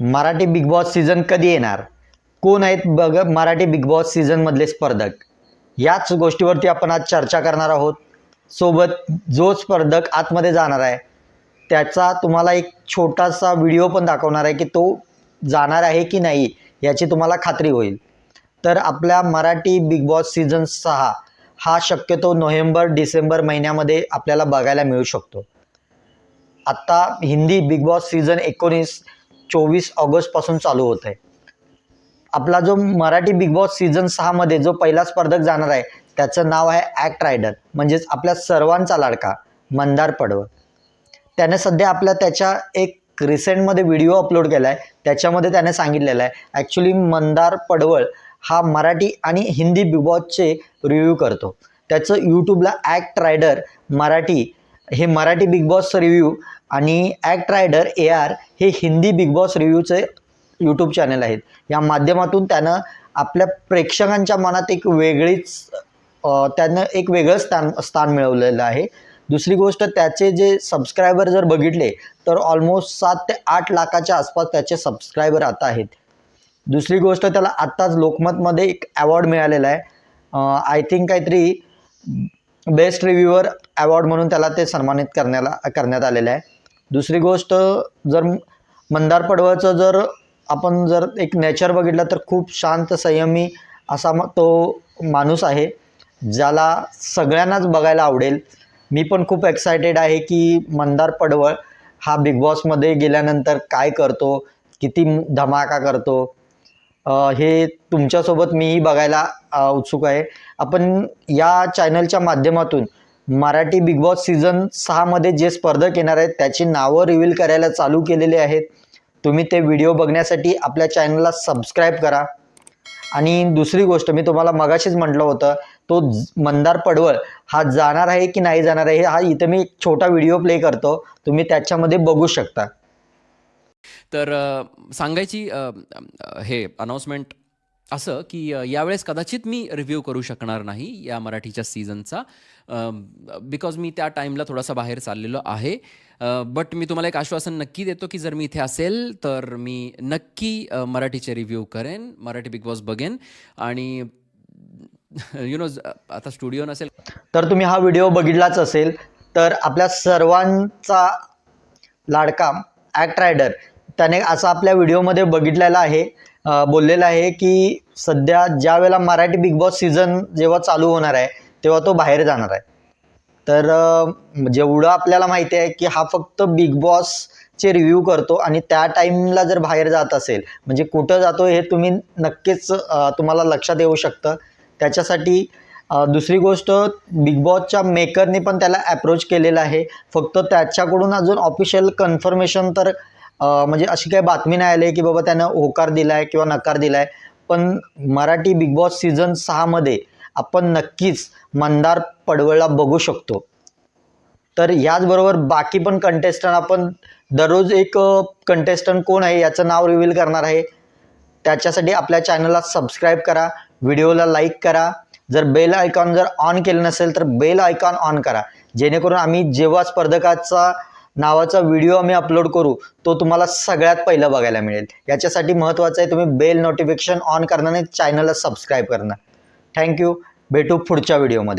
Marathi Bigg Boss season कधी येणार? कोण आहेत बघ मराठी बिग बॉस सीझनमधले स्पर्धक? याच गोष्टीवरती आपण आज चर्चा करणार आहोत. सोबत जो स्पर्धक आतमध्ये जाणार आहे त्याचा तुम्हाला एक छोटासा व्हिडिओ पण दाखवणार आहे की तो जाणार आहे की नाही याची तुम्हाला खात्री होईल. तर आपल्या मराठी बिग बॉस सीझन सहा हा शक्यतो नोव्हेंबर डिसेंबर महिन्यामध्ये आपल्याला बघायला मिळू शकतो. आत्ता हिंदी बिग बॉस सीझन एकोणीस चोवीस ऑगस्टपासून चालू होत आहे आपला जो मराठी बिग बॉस सीझन सहामध्ये जो पहिला स्पर्धक जाणार आहे त्याचं नाव आहे ॲक्ट रायडर म्हणजेच आपल्या सर्वांचा लाडका मंदार पडवळ. त्याने सध्या आपल्या त्याच्या एक रिसेंटमध्ये व्हिडिओ अपलोड केला आहे त्याच्यामध्ये त्याने सांगितलेलं आहे ॲक्च्युली मंदार पडवळ हा मराठी आणि हिंदी बिग बॉसचे रिव्ह्यू करतो. त्याचं यूट्यूबला ॲक्ट रायडर मराठी हे मराठी बिग बॉस रिव्ह्यू आणि ॲक्ट रायडर ए आर हे हिंदी बिग बॉस रिव्ह्यूचे यूट्यूब चॅनल आहेत. या माध्यमातून त्यानं आपल्या प्रेक्षकांच्या मनात एक वेगळीच त्यानं एक वेगळं स्थान स्थान मिळवलेलं आहे. दुसरी गोष्ट त्याचे जे सबस्क्रायबर जर बघितले तर ऑलमोस्ट सात ते आठ लाखाच्या आसपास त्याचे सबस्क्रायबर आता आहेत. दुसरी गोष्ट त्याला आत्ताच लोकमतमध्ये एक अवॉर्ड मिळालेला आहे. आय थिंक काहीतरी बेस्ट रिव्ह्यूअर अवॉर्ड म्हणून त्याला ते सन्मानित करण्याला करण्यात आलेलं आहे. दुसरी गोष्ट जर मंदार पडवळचं जर आपण जर एक नेचर बघितलं तर खूप शांत संयमी असा म- तो माणूस आहे ज्याला सगळ्यांनाच बघायला आवडेल. मी पण खूप एक्सायटेड आहे की मंदार पडवळ हा बिग बॉसमध्ये गेल्यानंतर काय करतो किती धमाका करतो. हे तुमच्यासोबत मीही बघायला उत्सुक आहे. आपण या चॅनलच्या माध्यमातून मराठी बिग बॉस सीझन सहामध्ये जे स्पर्धक येणार आहेत त्याची नावं रिव्हील करायला चालू केलेले आहेत. तुम्ही ते व्हिडिओ बघण्यासाठी आपल्या चॅनलला सबस्क्राईब करा. आणि दुसरी गोष्ट मी तुम्हाला मगाशीच म्हटलं होतं तो मंदार पडवळ हा जाणार आहे की नाही जाणार आहे हा इथं मी छोटा व्हिडिओ प्ले करतो. तुम्ही त्याच्यामध्ये बघू शकता. तर सांगायची हे अनाऊन्समेंट असं की यावेळेस कदाचित मी रिव्ह्यू करू शकणार नाही या मराठीच्या सीझनचा बिकॉज मी त्या टाईमला थोडासा बाहेर चाललेलो आहे. बट मी तुम्हाला एक आश्वासन नक्की देतो की जर मी इथे असेल तर मी नक्की मराठीचे रिव्ह्यू करेन मराठी बिग बॉस बघेन आणि यु नो आता स्टुडिओ नसेल. तर तुम्ही हा व्हिडिओ बघितलाच असेल तर आपल्या सर्वांचा लाडका ॲक्ट रायडर त्याने असं आपल्या व्हिडिओमध्ये बघितलेला आहे. बोललेलं आहे की सध्या ज्या वेळेला मराठी बिग बॉस सीझन जेव्हा चालू होणार आहे तेव्हा तो बाहेर जाणार आहे. तर जेवढं आपल्याला माहिती आहे की हा फक्त बिग बॉसचे रिव्ह्यू करतो आणि त्या टाईमला जर बाहेर जात असेल म्हणजे कुठं जातो हे तुम्ही नक्कीच तुम्हाला लक्षात येऊ शकतं. त्याच्यासाठी दुसरी गोष्ट बिग बॉसच्या मेकरने पण त्याला अप्रोच केलेलं आहे. फक्त त्याच्याकडून अजून ऑफिशियल कन्फर्मेशन तर म्हणजे अशी काही बातमी नाही आली की बाबा त्यानं होकार दिला आहे किंवा नकार दिला आहे पण मराठी बिग बॉस सीझन सहामध्ये आपण नक्कीच मंदार पडवळला बघू शकतो. तर याचबरोबर बाकी पण कंटेस्टंट आपण दररोज एक कंटेस्टंट कोण आहे याचं नाव रिव्हील करणार आहे. त्याच्यासाठी आपल्या चॅनलला सबस्क्राईब करा व्हिडिओला लाईक करा. जर बेल आयकॉन जर ऑन केलं नसेल तर बेल आयकॉन ऑन करा. जेणेकरून आम्ही जेव्हा स्पर्धकाचा नावाचा व्हिडिओ आम्ही अपलोड करू तो तुम्हाला सगळ्यात पहिलं बघायला मिळेल. याच्यासाठी महत्त्वाचं आहे तुम्ही बेल नोटिफिकेशन ऑन करणं आणि चॅनलला सबस्क्राईब करणं थँक्यू भेटू पुढच्या व्हिडिओमध्ये